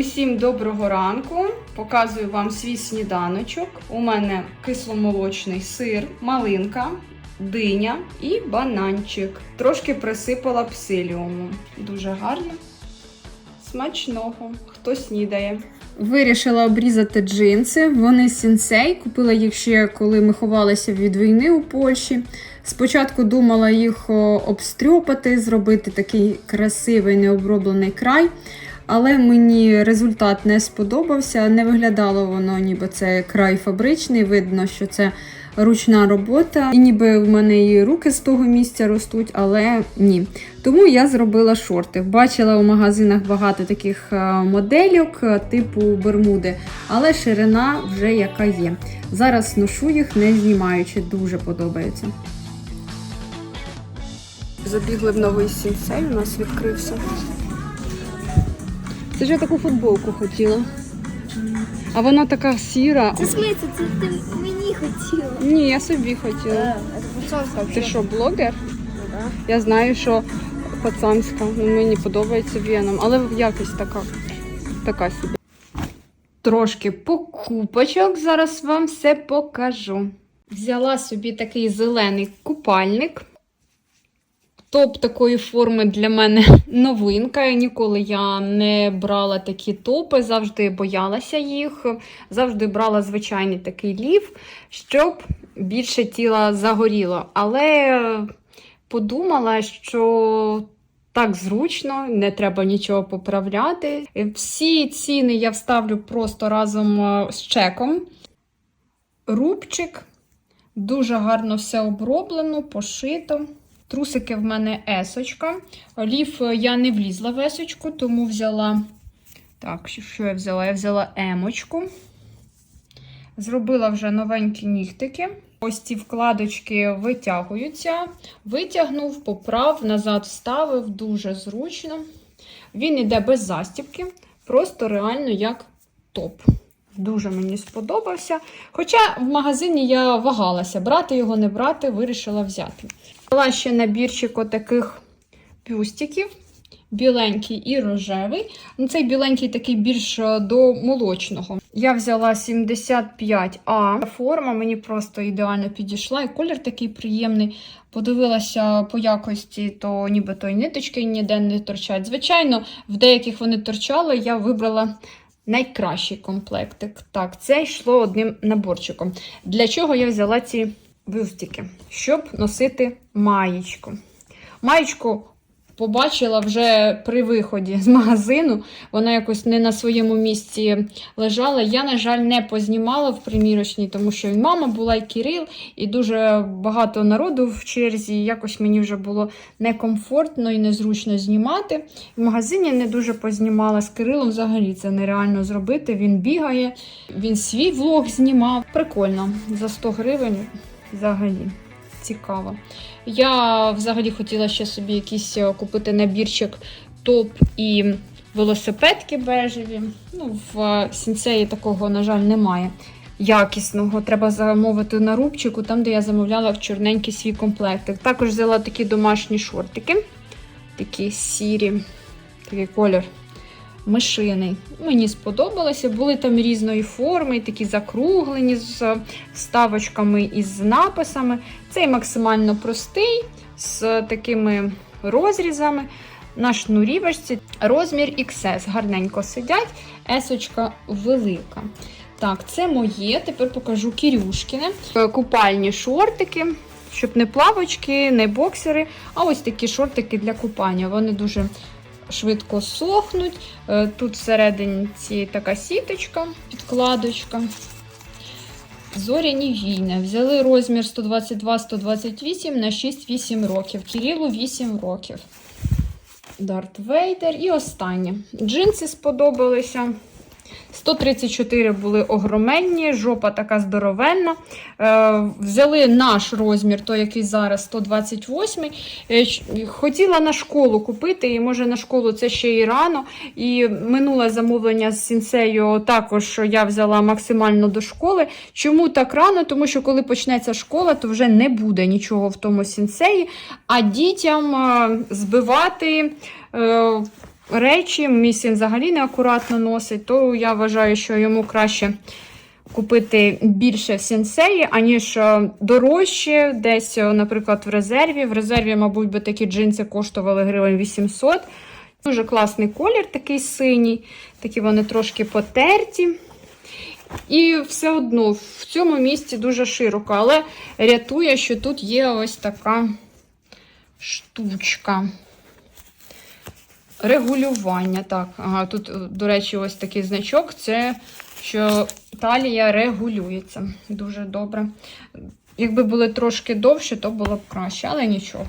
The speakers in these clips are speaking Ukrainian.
Усім доброго ранку. Показую вам свій сніданочок. У мене кисломолочний сир, малинка, диня і бананчик. Трошки присипала псиліуму. Дуже гарно. Смачного. Хто снідає? Вирішила обрізати джинси. Вони сінсей. Купила їх ще коли ми ховалися від війни у Польщі. Спочатку думала їх о, обстрьопати, зробити такий красивий необроблений край. Але мені результат не сподобався. Не виглядало воно, ніби це край фабричний. Видно, що це ручна робота. І ніби в мене і руки з того місця ростуть, але ні. Тому я зробила шорти. Бачила у магазинах багато таких е, модельок е, типу Бермуди, але ширина вже яка є. Зараз ношу їх не знімаючи, дуже подобається. Забігли в новий сінсей, у нас відкрився. Це ж я таку футболку хотіла. А вона така сіра. Це смисл, це ти мені хотіла. Ні, я собі хотіла. це Ти що, блогер? Я знаю, що пацанська. Ну, мені подобається веном, але якість така. Така собі. Трошки покупочок, зараз вам все покажу. Взяла собі такий зелений купальник. Топ такої форми для мене новинка. Ніколи я не брала такі топи, завжди боялася їх. Завжди брала звичайний такий лів, щоб більше тіла загоріло. Але подумала, що так зручно, не треба нічого поправляти. Всі ціни я вставлю просто разом е, з чеком. Рубчик. Дуже гарно все оброблено, пошито. Трусики в мене есочка. Лів е, я не влізла в есочку, тому взяла. Так, що- я взяла? Я взяла емочку. Зробила вже новенькі нігтики. Ось ці вкладочки витягуються. Витягнув, поправ, назад вставив, дуже зручно. Він іде без застібки, просто реально як топ. Дуже мені сподобався. Хоча в магазині я вагалася, брати його, не брати, вирішила взяти. Взяла ще набірчик отаких пюстиків. Біленький і рожевий. Ну, цей біленький такий більш е, до молочного. Я взяла 75А. Форма мені просто ідеально підійшла, і колір такий приємний. Подивилася по якості, то нібито і ниточки ніде не торчать. Звичайно, в деяких вони торчали, я вибрала найкращий комплектик. Так, це йшло одним наборчиком. Для чого я взяла ці бюстики? Щоб носити маєчку. Маєчку побачила вже при виході з магазину. Вона якось не на своєму місці лежала. Я, на жаль, не познімала в примірочній, тому що і мама була, і Кирил, і дуже багато народу в черзі. Якось мені вже було некомфортно і незручно знімати. В магазині не дуже познімала з Кирилом. Взагалі це нереально зробити. Він бігає, він свій влог знімав. Прикольно, за 100 гривень взагалі. Цікаво. Я взагалі хотіла ще собі якийсь е, купити набірчик топ і велосипедки бежеві. Ну, в е, сінцеї такого, на жаль, немає. Якісного. Треба замовити на рубчику, там, де я замовляла в чорненький свій комплектик. Також взяла такі домашні шортики, такі сірі, такий колір мишиний. Мені сподобалося. Були там різної форми, такі закруглені з вставочками і з написами. Цей максимально простий, з такими розрізами. На шнурівочці розмір XS. Гарненько сидять, есочка велика. Так, це моє. Тепер покажу Кірюшкіне. Е, Купальні шортики, щоб не плавочки, не боксери, а ось такі шортики для купання. Вони дуже швидко сохнуть. Е, Тут всередині така сіточка, підкладочка. Зоряні війни. Взяли розмір 122-128 на 6-8 років. Кирилу 8 років. Дарт Вейдер. І останнє. Джинси сподобалися. 134 були огроменні, жопа така здоровенна. Е, взяли наш розмір, той, який зараз 128. Е, хотіла на школу купити, і може на школу це ще і рано. І минуле замовлення з сінсею також я взяла максимально до школи. Чому так рано? Тому що коли почнеться школа, то вже не буде нічого в тому сінсеї, а дітям е, збивати. Речі, мій син взагалі неакуратно носить, то я вважаю, що йому краще купити більше в сенсеї, аніж е, дорожче, десь, е, наприклад, в резерві. В резерві, мабуть, би такі джинси коштували гривень 800. Дуже класний колір, такий синій, такі вони трошки потерті. І все одно в цьому місці дуже широко, але рятує, що тут є ось така штучка. Регулювання. Так, ага, тут, е, до речі, ось такий значок. Це що талія регулюється. Дуже добре. Якби були трошки довше, то було б краще, але нічого.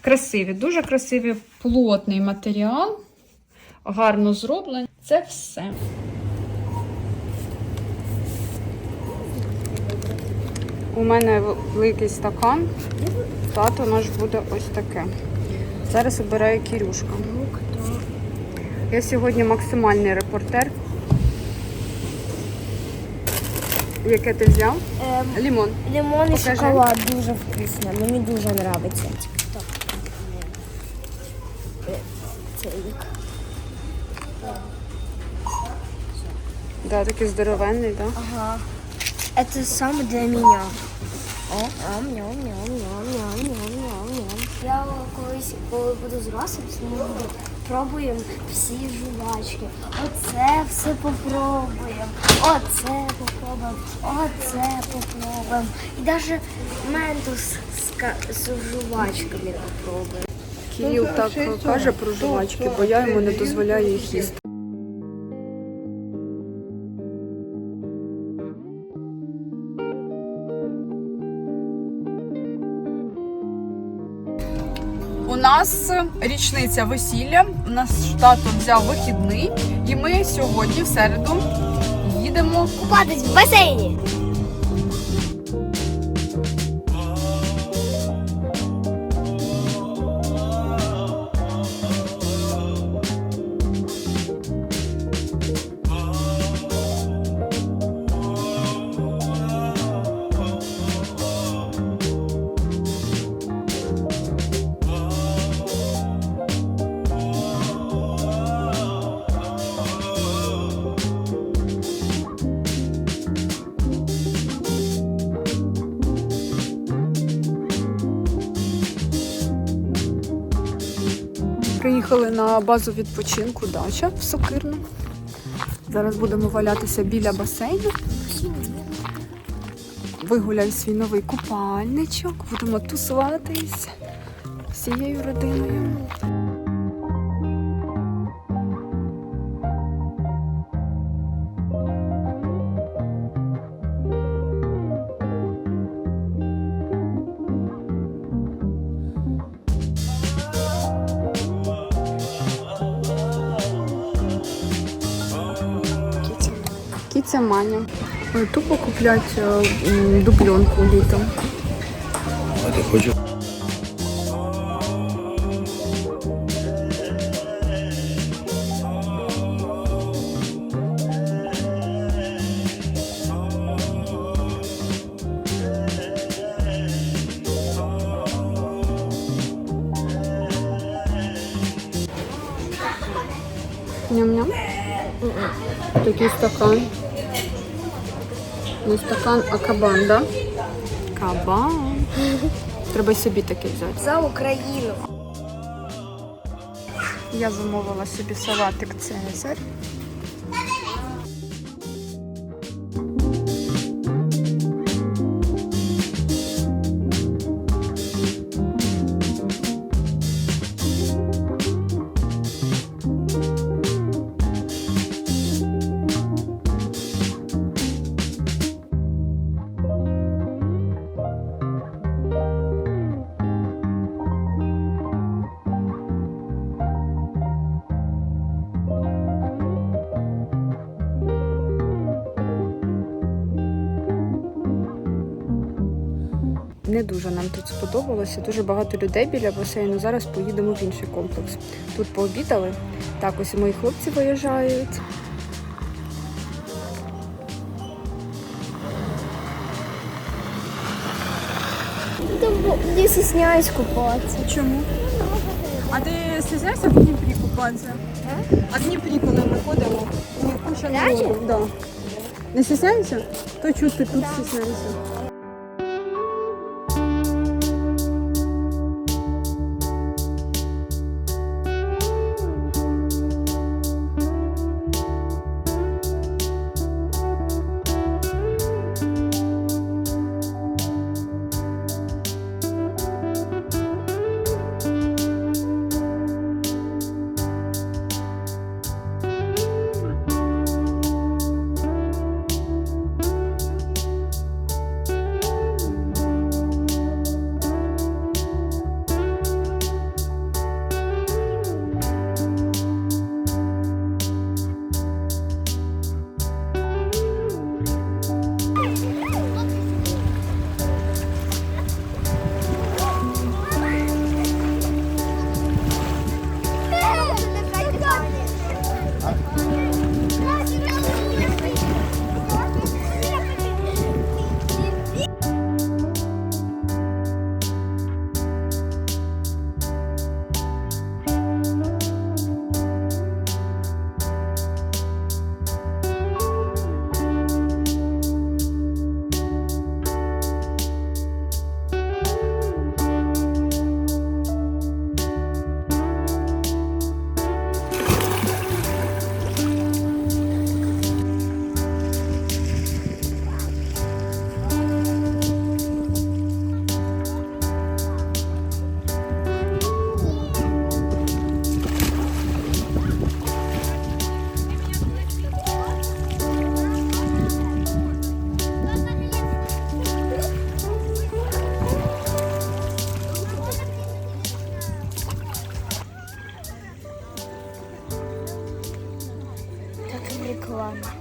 Красиві, дуже красивий, плотний матеріал. Гарно зроблений. Це все. У мене великий стакан. Тато наш буде ось таке. Зараз обирає Кірюшка. Я сьогодні максимальний репортер. Яке ти взяв? Ем, Лімон. лимон і Покажи. шоколад дуже вкусно. Мені дуже подобається. Да, такий здоровенний, так? Да? Ага. Это саме для меня. О, ам, ням, ням, ням, ням. Я колись, коли буду зрослим, буду пробуємо всі жувачки. Оце все попробуємо. Оце попробуємо. Оце попробуємо. І навіть ментус з, з жувачками попробуємо. Кирил так каже про жувачки, бо я йому не дозволяю їх їсти. Нас річниця весілля. У нас тато взяв вихідний, і ми сьогодні, в середу, їдемо Купатись в басейні. Приїхали на базу відпочинку дача в Сокирну. Зараз будемо валятися біля басейну. Вигуляю свій новий купальничок, будемо тусуватись всією родиною. Кіця Маня. Тупо куплять дубльонку літом. А ти хочеш? Такий стакан. Не стакан, а кабан, да? Кабан. Треба собі такий взяти. За Україну. Я замовила собі салатик Цезарь. Не дуже нам тут сподобалося. Дуже багато людей біля басейну. Зараз поїдемо в інший комплекс. Тут пообідали. Так, ось і мої хлопці виїжджають. Не стесняюсь купатися. Чому? А ти стісняєшся в Дніпрі купатися? Купатися. А в Дніпрі, коли ми ходимо, у них куча народу. Да. Не стісняєшся? То чути тут стісняєшся. લખવાનું